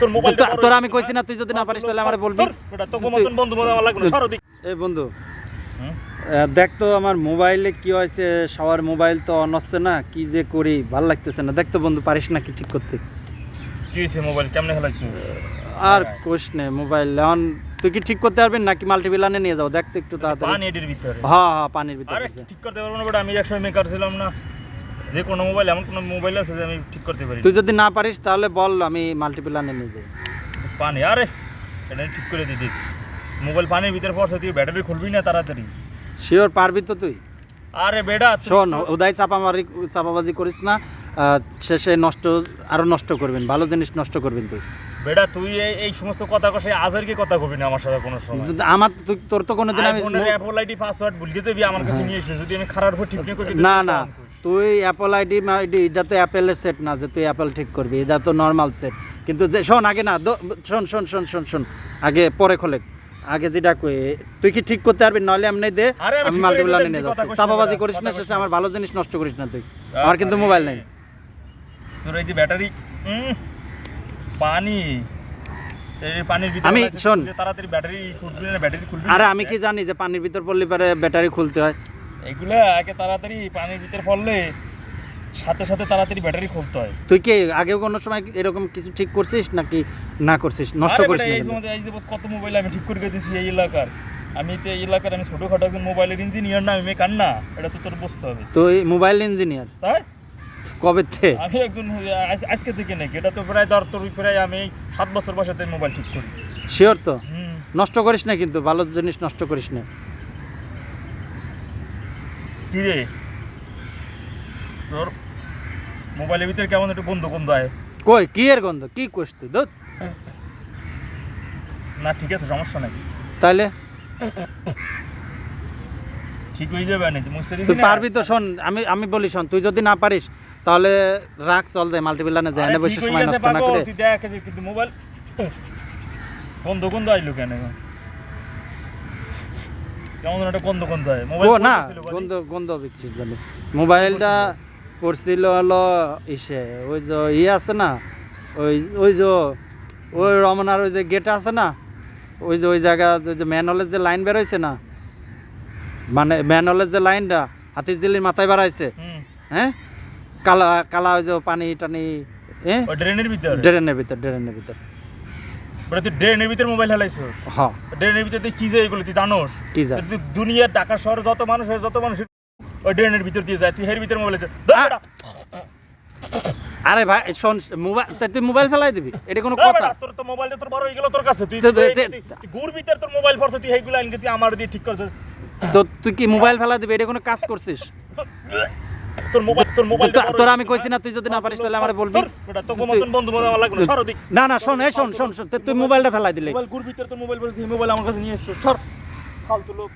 তোর মোবাইল তো- তোরা আমি কইছি না তুই যদি না পারিস তাহলে আমারে বলবি। বন্ধু বান্ধব আমার লাগবে না এই বন্ধু দেখ তো আমার মোবাইলে কি হয়েছে সবার মোবাইল তো অন হচ্ছে না কি যে করি ভালো লাগতেছে না। দেখ তো বন্ধু পারিস না কি ঠিক করতে? কি হয়েছে মোবাইল কেমনে খেলাইছো? আর কোষ নে মোবাইল এখন তুই কি ঠিক করতে পারবি নাকি মাল্টিপ্লানে নিয়ে যাও? দেখ তো একটু তাড়াতাড়ি। পানি এটির ভিতরে। হ্যাঁ হ্যাঁ পানির ভিতরে ঠিক করতে পারব না আমি একসময় মেকার ছিলাম না। যে কোনো মোবাইল এমন কোনো মোবাইল আছে যে আমি ঠিক করতে পারি তুই যদি না পারিস তাহলে বল আমি মাল্টিপ্লানে নিয়ে যাই। পানি আরে এটা ঠিক করে দিদি মোবাইল পানির ভিতরে পড়ছে তুই ব্যাটারি খুলবি না তাড়াতাড়ি? শিওর পারবি তো তুই? আরে বেটা শোন উদয় চাপামারি চাপাবাজি করিস না শেষে নষ্ট আরও নষ্ট করবেন ভালো জিনিস নষ্ট করবেন তুই। বেটা তুই এই- সমস্ত কথা কষে আজেরকে কথা কবি না আমার সাথে কোনো সময়? আমার তুই তোর তো কোনোদিন আমি আইফোনের অ্যাপল আইডি পাসওয়ার্ড ভুলে যাবি আমার কাছে নিয়ে এসে যদি আমি খারাপ ঠিক না না। তুই অ্যাপল আইডি আইডি এটা তো অ্যাপেলের সেট না যে তুই অ্যাপেল ঠিক করবি এটা তো নর্মাল সেট কিন্তু যে শোন আগে না শোন শোন শোন শোন শোন আগে পরে খোলে। আগে যেটা কই তুই কি ঠিক করতে পারবি? নাহলে এমনি দে আমি আমি মাল্টিপ্লানে নিয়ে যাচ্ছি। চাপাবাজি করিস না শেষে আমার ভালো জিনিস নষ্ট করিস না তুই। আমার কিন্তু মোবাইল নেই। তোর এই যে ব্যাটারি পানি। আমি- শোন। তাড়াতাড়ি ব্যাটারি খুলবি না ব্যাটারি খুলবি আরে আমি কি জানি যে পানির ভিতর পড়লে পরে ব্যাটারি খুলতে হয়? এগুলা আগে তাড়াতাড়ি পানির ভিতরে পড়লে সাথে সাথে তাড়াতাড়ি ব্যাটারি খুলতে হয়। তুই কি আগেও কোনো সময় এরকম কিছু ঠিক করছিস নাকি না করছিস? নষ্ট করিস এই? যে- কত মোবাইল আমি ঠিক করে দিয়েছি এই এলাকার। আমি তো এই এলাকার আমি ছোটখাটো একজন মোবাইলের ইঞ্জিনিয়ার না আমি মেকার না এটা তো তোর বুঝতে হবে। তুই মোবাইল ইঞ্জিনিয়ার তাই? কবে থেকে? আমি একজন আজ- আজকে থেকে নাকি এটা তো প্রায় ধর তোর প্রায় আমি সাত বছর বয়সে মোবাইল ঠিক করি। শিওর তো? নষ্ট করিস না কিন্তু ভালো জিনিস নষ্ট করিস না। কি রে তোর মোবাইলের ভিতরে কেমন একটু গন্ধ গন্ধ হয় কই কি এর গন্ধ? কি করিস তুই? ধুৎ। না ঠিক আছে সমস্যা নাই। তাইলে? ঠিক হয়ে যাবে না মুছতে তুই পারবি তো শোন আমি আমি বলি শোন তুই যদি না পারিস তাহলে রাখ চল যায় মাল্টিপ্লানে যায় না বসে সময় নষ্ট না করে। তুই দেখ কিন্তু মোবাইল গন্ধ গন্ধ আইলো কেন এখন? কেমন একটা গন্ধ গন্ধ হয়। মোবাইল ও না গন্ধ গন্ধ হবে কিসের জন্য। মোবাইলটা পড়ছিল হলো ইসে ওই যে ইয়ে আছে না ওই ওই যে ওই রমনার ওই যে গেট আছে না ওই যে ওই জায়গা ওই যে ম্যানহলের যে লাইন বেরোইছে না মানে ম্যানহলের যে লাইনটা হাতিঝিলির মাথায় বেড়াইছে। হ্যাঁ? কালা কালা ওই যে পানি টানি হ্যাঁ? ড্রেনের ভিতরে? ড্রেনের ভিতর ড্রেনের ভিতর। বলে তুই ড্রেনের ভিতরে মোবাইল হেলাইছিস। হ ড্রেনের ভিতরে তুই কি যে এগুলো তুই জানোস? কি তুই দুনিয়ার ঢাকা শহরে যত মানুষ হয় যত মানুষ ওই ড্রেনের ভিতর দিয়ে যায়। তুই এর ভিতরে মোবাইল আরে ভাই শোন মোবাইল তুই মোবাইল ফেলাই দিবি? এটা কোনো কথা। তোর তো মোবাইলটা তোর বড় হয়ে গেল তোর কাছে। তুই তো- তুই- তে- তুই- তুই ঘুর ভিতর তোর মোবাইল পড়ছে তুই এইগুলো আনকে তুই আমার দিয়ে ঠিক করছিস। তো তুই কি মোবাইল ফেলাই দিবি? এটা কোনো কাজ করছিস? তোর মোবাইল তোর মোবাইল তো- আমি কইছি না তুই যদি না পারিস তাহলে আমারে বলবি। বন্ধু লাগবে না সরো না না শোন এই শোন শোন শোন তুই মোবাইলটা ফেলাই দিলি। মোবাইল ভিতর তোর মোবাইল পড়ছে মোবাইল আমার কাছে নিয়ে এসছো সর। ফালতু লোক।